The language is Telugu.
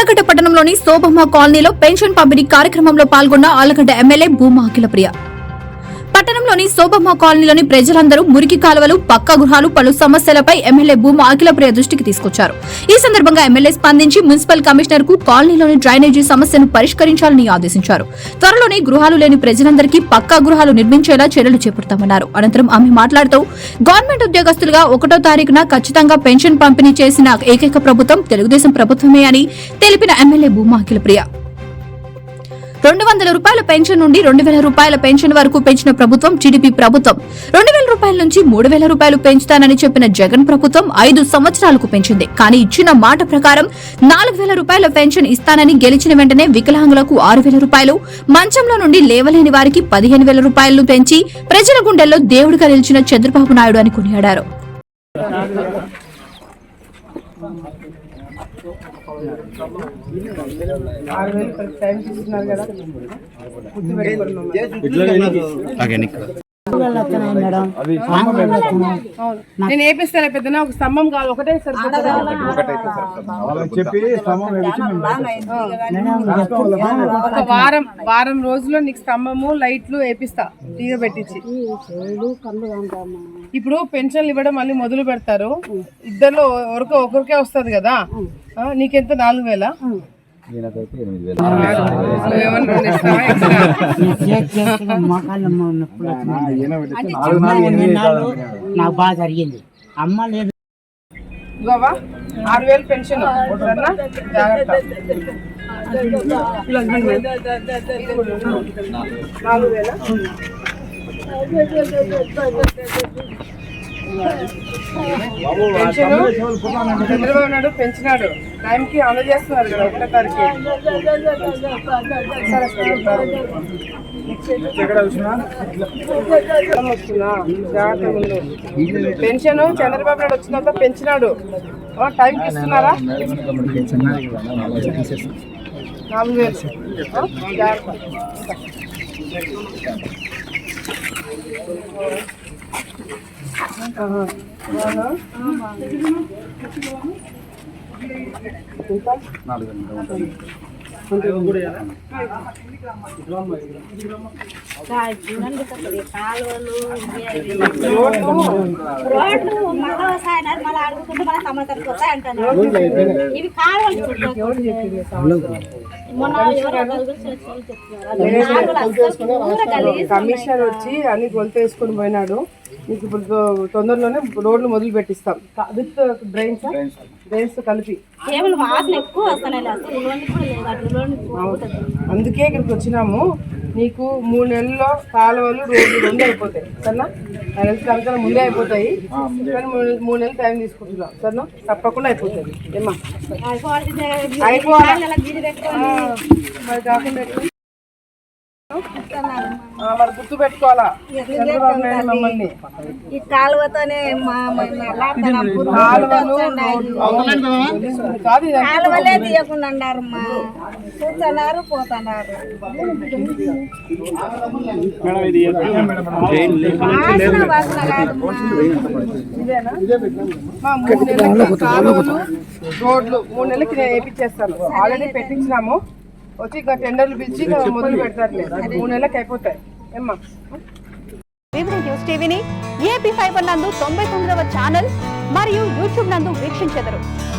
ఆలగడ్డ పట్టణంలోని శోభమ్మ కాలనీలో పెన్షన్ పంపిణీ కార్యక్రమంలో పాల్గొన్న ఆలగడ్డ ఎమ్మెల్యే భూమా అఖిలప్రియ. పట్టణంలోని శోభమ్మ కాలనీలోని ప్రజలందరూ మురికి కాలువలు పక్కా గృహాలు పలు సమస్యలపై ఎమ్మెల్యే భూమా అఖిలప్రియ దృష్టికి తీసుకొచ్చారు. ఈ సందర్భంగా ఎమ్మెల్యే స్పందించి మున్సిపల్ కమిషనర్కు కాలనీలోని డ్రైనేజీ సమస్యను పరిష్కరించాలని ఆదేశించారు. త్వరలోనే గృహాలు లేని ప్రజలందరికీ పక్కా గృహాలు నిర్మించేలా చర్యలు చేపడతామన్నారు. అనంతరం ఆమె మాట్లాడుతూ గవర్నమెంట్ ఉద్యోగస్తులుగా ఒకటో తారీఖున ఖచ్చితంగా పెన్షన్ పంపిణీ చేసిన ఏకైక ప్రభుత్వం తెలుగుదేశం ప్రభుత్వమే అని తెలిపిన ఎమ్మెల్యే భూమా అఖిలప్రియ. రెండు వందల రూపాయల పెన్షన్ నుండి రెండు వేల రూపాయల పెన్షన్ వరకు పెంచిన ప్రభుత్వం టీడీపీ ప్రభుత్వం. రెండు వేల రూపాయల నుంచి మూడు వేల రూపాయలు పెంచుతానని చెప్పిన జగన్ ప్రభుత్వం ఐదు సంవత్సరాలకు పెంచింది. కానీ ఇచ్చిన మాట ప్రకారం నాలుగు వేల రూపాయల పెన్షన్ ఇస్తానని గెలిచిన వెంటనే వికలాంగులకు ఆరు వేల రూపాయలు మంచంలో నుండి లేవలేని వారికి పదిహేను వేల రూపాయలను పెంచి ప్రజల గుండెల్లో దేవుడిగా నిలిచిన చంద్రబాబు నాయుడు అని కొనియాడారు. ఆరు వేలు టైం తీసుకున్నారు కదా. గుర్తు పెట్టుకున్నాం అవును. నేను వేపిస్తాను పెద్దనా ఒక స్తంభం కాదు. ఒకటే ఒక వారం వారం రోజుల్లో నీకు స్తంభము లైట్లు వేపిస్తా తీగ పెట్టించి. ఇప్పుడు పెన్షన్లు ఇవ్వడం మళ్ళీ మొదలు పెడతారు. ఇద్దరు ఒకరికి వస్తుంది కదా. నీకెంత? నాలుగు వేల? ఈయనకైతే ఎనిమిది వేలు? నాకు బాగా జరిగింది. అమ్మ లేదు. ఆరు వేలు పెన్షన్? జాగ్రత్త. నాలుగు వేల? పెన్షన్ చంద్రబాబు నాయుడు పెంచినాడు. టైంకి అమలు చేస్తున్నారు కదా ఒకటో తారీఖు. పెన్షన్ చంద్రబాబు నాయుడు వచ్చిన తర్వాత పెంచినాడు. టైంకి ఇస్తున్నారా? నాలుగు వేలు. ఆ, జాగ్రత్త. ఆహా. అవునా? ఇంకా? రోడ్లు మళ్ళా వస్తాయి మళ్ళీ అడుగుతుంటే మళ్ళీ సంవత్సరానికి వస్తాయి అంటున్నారు ఇవి మొన్న కమిషనర్ వచ్చి అన్ని గొంతు వేసుకొని పోయినాడు మీకు ఇప్పుడు తొందరలోనే రోడ్లు మొదలు పెట్టిస్తాం విత్ డ్రైన్స్ డ్రైన్స్ కలిపి. కేవలం వాసన ఎక్కువ వస్తున్నాయి. అందుకే ఇక్కడికి వచ్చినాము. నీకు మూడు నెలల్లో కాలువలు రోడ్లు రెండు అయిపోతాయి సరేనా? తెలిసి కనుక ముందే అయిపోతాయి. కానీ మూడు నెలలు టైం తీసుకుంటున్నాం సరేనా? తప్పకుండా అయిపోతుంది ఏమా అయిపోవాలి? మరి కాకుండా మరి గుర్తు పెట్టుకోవాలా మమ్మల్ని? ఈ కాలువతోనే మా కాలువలు తీయకుండా అన్నారు. మా కూర్చున్నారు పోతున్నారు రోడ్లు మూడు నెలలకి నేను వేయించేస్తాను ఆల్రెడీ పెట్టించినాము. వచ్చి ఇక టెండర్లు పిలిచి మొదలు పెడతారులే. మూడు నెలలకి అయిపోతాయి. ఏమ్మా? వివరి న్యూస్ టీవీని ఏపీ ఫైబర్ నందు తొంభై తొమ్మిదవ ఛానల్ మరియు యూట్యూబ్ నందు వీక్షించెదరు.